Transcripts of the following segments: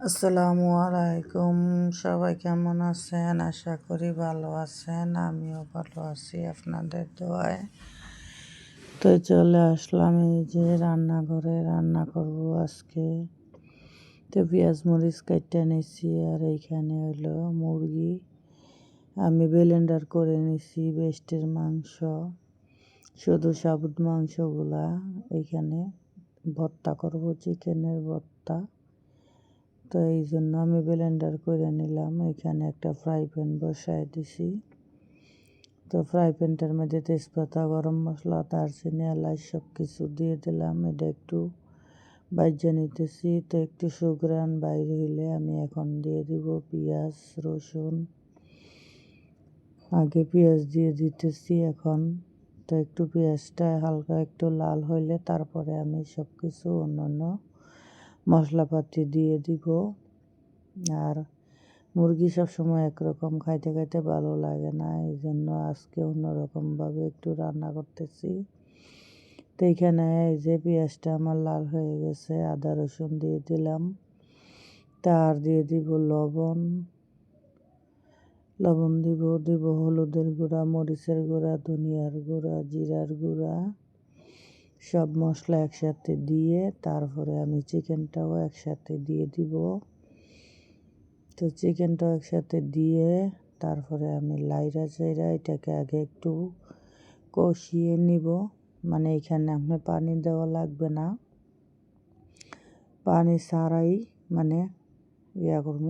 আসসালামু আলাইকুম। সবাই কেমন আছেন? আশা করি ভালো আছেন। আমিও ভালো আছি আপনাদের দোয়ায়। তো চলে আসলাম এই যে রান্নাঘরে। রান্না করব আজকে। তো পেঁয়াজ মরিচ কাটতে নিছি আর এইখানে হইল মুরগি। আমি ব্লেন্ডার করে নিছি বেস্টের মাংস। শুধু সাবুত মাংসগুলা। এইখানে ভর্তা করব, চিকেনের ভর্তা। তো এই জন্য আমি ব্লেন্ডার করে নিলাম। এখানে একটা ফ্রাই প্যান বসায় দিছি। তো ফ্রাই প্যানটার মধ্যে তেজপাতা, গরম মশলা, দারচিনি, এলাচ সব কিছু দিয়ে দিলাম। এটা একটু বাইজে নিতেছি। তো একটু সুগ্রান বাইরে হইলে আমি এখন দিয়ে দিব পেঁয়াজ, রসুন। আগে পেঁয়াজ দিয়ে দিতেছি এখন। তো একটু পেঁয়াজটা হালকা একটু লাল হইলে তারপরে আমি সব কিছু অন্যান্য মশলাপাতি দিয়ে দিব। আর মুরগি সবসময় একরকম খাইতে খাইতে ভালো লাগে না এই জন্য আজকে অন্যরকমভাবে একটু রান্না করতেছি। তো এইখানে এই যে পেঁয়াজটা আমার লাল হয়ে গেছে, আদা রসুন দিয়ে দিলাম। তার দিয়ে দিব লবণ। লবণ দিব দিব হলুদের গুঁড়া, মরিচের গুঁড়া, ধনিয়ার গুঁড়া, জিরার গুঁড়া। সব মশলা একসাথে দিয়ে তারপরে আমি চিকেনটাও একসাথে দিয়ে দিব। তো চিকেনটাও একসাথে দিয়ে তারপরে আমি লাইরা চাইরা এটাকে আগে একটু কষিয়ে নিব। মানে এখানে আপনার পানি দেওয়া লাগবে না। পানি ছাড়াই মানে ইয়া করব।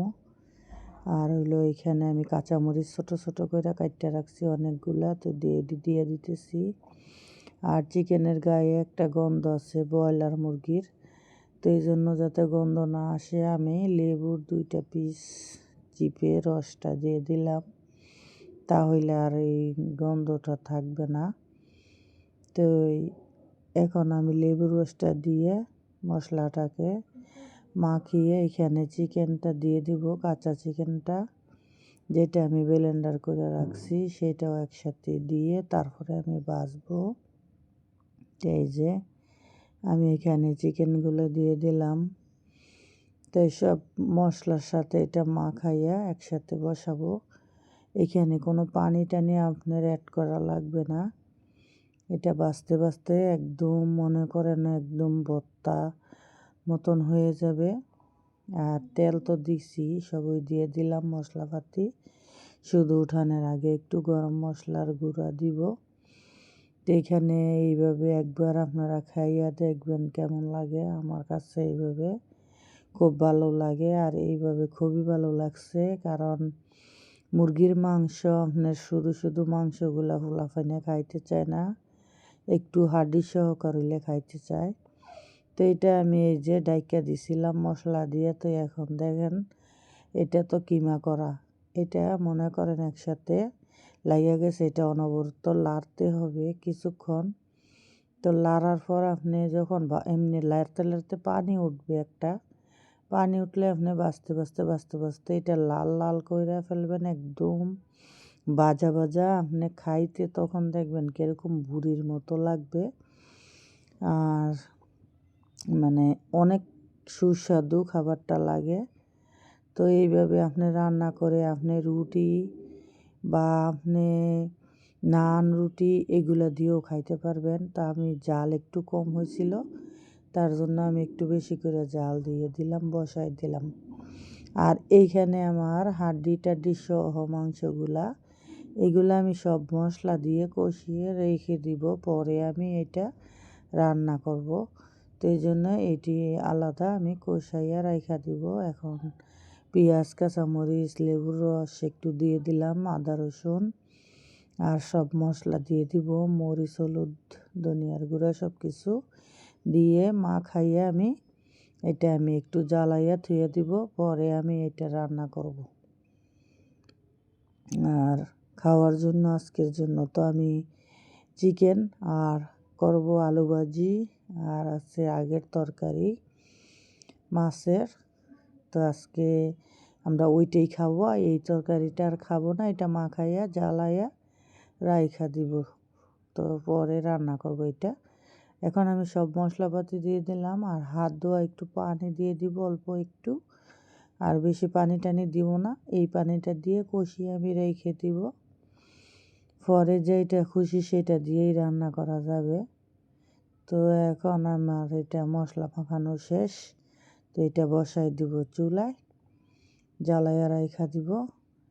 আর হইল এখানে আমি কাঁচামরিচ ছোট ছোট করে কাটতে রাখছি অনেকগুলা। তো দিয়ে দিয়ে দিতেছি। আর চিকেনের গায়ে একটা গন্ধ আছে ব্রয়লার মুরগির। তো এই জন্য যাতে গন্ধ না আসে, আমি লেবুর দুইটা পিস চিপে রসটা দিয়ে দিলাম। তাহলে আর এই গন্ধটা থাকবে না। তো এখন আমি লেবুর রসটা দিয়ে মশলাটাকে মাখিয়ে এখানে চিকেনটা দিয়ে দিব, কাঁচা চিকেনটা। যেটা আমি ব্লেন্ডার করে রাখছি, সেটাও একসাথে দিয়ে তারপরে আমি বাছবো এই যে, আমি এখানে চিকেনগুলো দিয়ে দিলাম। তো সব মশলার সাথে এটা মাখাইয়া একসাথে বসাবো। এখানে কোনো পানি টানি আপনার অ্যাড করা লাগবে না। এটা বাঁচতে বাঁচতে একদম মনে করেন একদম ভর্তা মতন হয়ে যাবে। আর তেল তো দিছি, সবই দিয়ে দিলাম মশলাপাতি। শুধু উঠানের আগে একটু গরম মশলার গুঁড়া দিব। তো এইভাবে একবার আপনারা খাইয়া দেখবেন কেমন লাগে। আমার কাছে এইভাবে খুব ভালো লাগে আর এইভাবে খুবই ভালো লাগছে কারণ মুরগির মাংস আপনার শুধু শুধু মাংসগুলা ফুলাফাইনে খাইতে চায় না, একটু হাডি সহ করিলে খাইতে চায়। তো এটা আমি এই যে ডাইকা দিছিলাম মশলা দিয়ে, তো এখন দেখেন এটা তো কিমা করা। এটা মনে করেন একসাথে লাগিয়ে গেছে, এটা অনবরত লাড়তে হবে কিছুক্ষণ। তো লাড়ার পর আপনি যখন এমনি লাড়তে লাড়তে পানি উঠবে একটা, পানি উঠলে আপনি বাঁচতে বাঁচতে বাঁচতে বাঁচতে এটা লাল লাল করে ফেলবেন একদম। বাজা বাজা আপনি খাইতে তখন দেখবেন কীরকম বুড়ির মতো লাগবে। আর মানে অনেক সুস্বাদু খাবারটা লাগে। তো এইভাবে আপনি রান্না করে আপনি রুটি বা আপনি নান, রুটি এগুলো দিয়েও খাইতে পারবেন। তা আমি জাল একটু কম হয়েছিল তার জন্য আমি একটু বেশি করে জাল দিয়ে দিলাম বসাই দিলাম। আর এইখানে আমার হাড্ডি টাড্ডি সহ মাংসগুলা, এগুলো আমি সব মশলা দিয়ে কষিয়ে রেখে দিব, পরে আমি এটা রান্না করব। তো এই জন্য এটি আলাদা আমি কষাইয়া রাইখা দিব। এখন পেঁয়াজ, কাঁচামরিচ, লেবুর রস একটু দিয়ে দিলাম, আদা, রসুন আর সব মশলা দিয়ে দিব, মরিচ, হলুদ, ধনিয়ার গুঁড়া সব কিছু দিয়ে মা খাইয়ে আমি এটা আমি একটু জ্বালাইয়া থুয়ে দিব, পরে আমি এটা রান্না করব। আর খাওয়ার জন্য, আজকের জন্য তো আমি চিকেন আর করব আলু ভাজি আর আছে আগের তরকারি, মাছের তো আজকে আমরা ওইটাই খাব এই তরকারিটা আর খাব না, এটা মাখাইয়া, জ্বালাইয়া রাইখা দিব। তো পরে রান্না করব এটা। এখন আমি সব মশলাপাতি দিয়ে দিলাম, আর হাত ধোয়া একটু পানি দিয়ে দিব, অল্প একটু। আর বেশি পানি টানি দিব না, এই পানিটা দিয়ে কষিয়ে আমি রেখে দিব। পরে যেটা খুশি সেটা দিয়েই রান্না করা যাবে। তো এখন আমার এটা মশলা মাখানো শেষ। তো এটা বসাই দিব চুলায়, জ্বালাইয়া রাইখা দিব।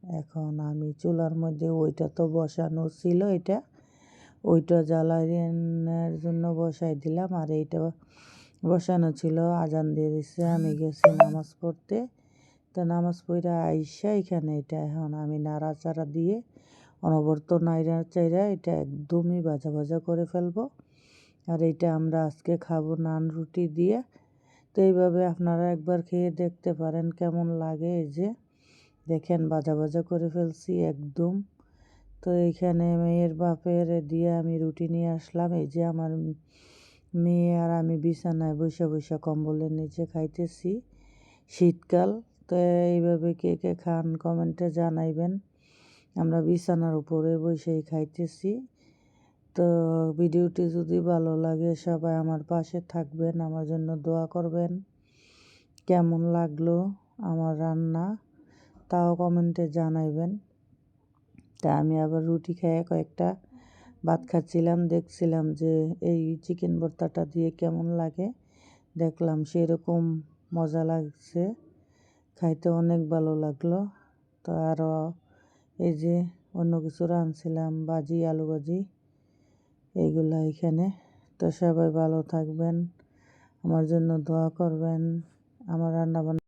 এখন আমি চুলার মধ্যে ওইটা তো বসানো ছিল এটা, ওইটা জ্বালাইনের জন্য বসাই দিলাম আর এইটা বসানো ছিল। আজান দিয়ে দিচ্ছে আমি গেছি নামাজ পড়তে। তো নামাজ পড়ে আইসা এখানে এটা এখন আমি নাড়াচাড়া দিয়ে অনবর্ত নাইরা চাইরা এটা একদমই ভাজা ভাজা করে ফেলব। আর এইটা আমরা আজকে খাব নান রুটি দিয়ে। তো এইভাবে আপনারা একবার খেয়ে দেখতে পারেন কেমন লাগে এই যে। দেখেন বাজা বাজা করে ফেলছি একদম। তো এইখানে মেয়ের বাপের দিয়ে আমি রুটি নিয়ে আসলাম। এই যে আমার মেয়ে আর আমি বিছানায় বসে বসে কম্বলের নিচে খাইতেছি শীতকাল। তো এইভাবে কে কে খান কমেন্টে জানাইবেন। আমরা বিছানার উপরে বসেই খাইতেছি। তো ভিডিওটি যদি ভালো লাগে, সবাই আমার পাশে থাকবেন, আমার জন্য দোয়া করবেন। কেমন লাগল আমার রান্না, তাও কমেন্টে জানাইবেন। তা আমি আবার রুটি খেয়ে কয়েকটা ভাত খাচ্ছিলাম, দেখছিলাম যে এই চিকেন ভর্তাটা দিয়ে কেমন লাগে। দেখলাম সেরকম মজা লাগছে, খাইতে অনেক ভালো লাগল। তো আরও এই যে অন্য কিছু রাঁধছিলাম, ভাজি, আলু ভাজি। এইগুলো এখানে। তো সবাই ভালো থাকবেন আমার জন্য দোয়া করবেন আমার রান্না বান্না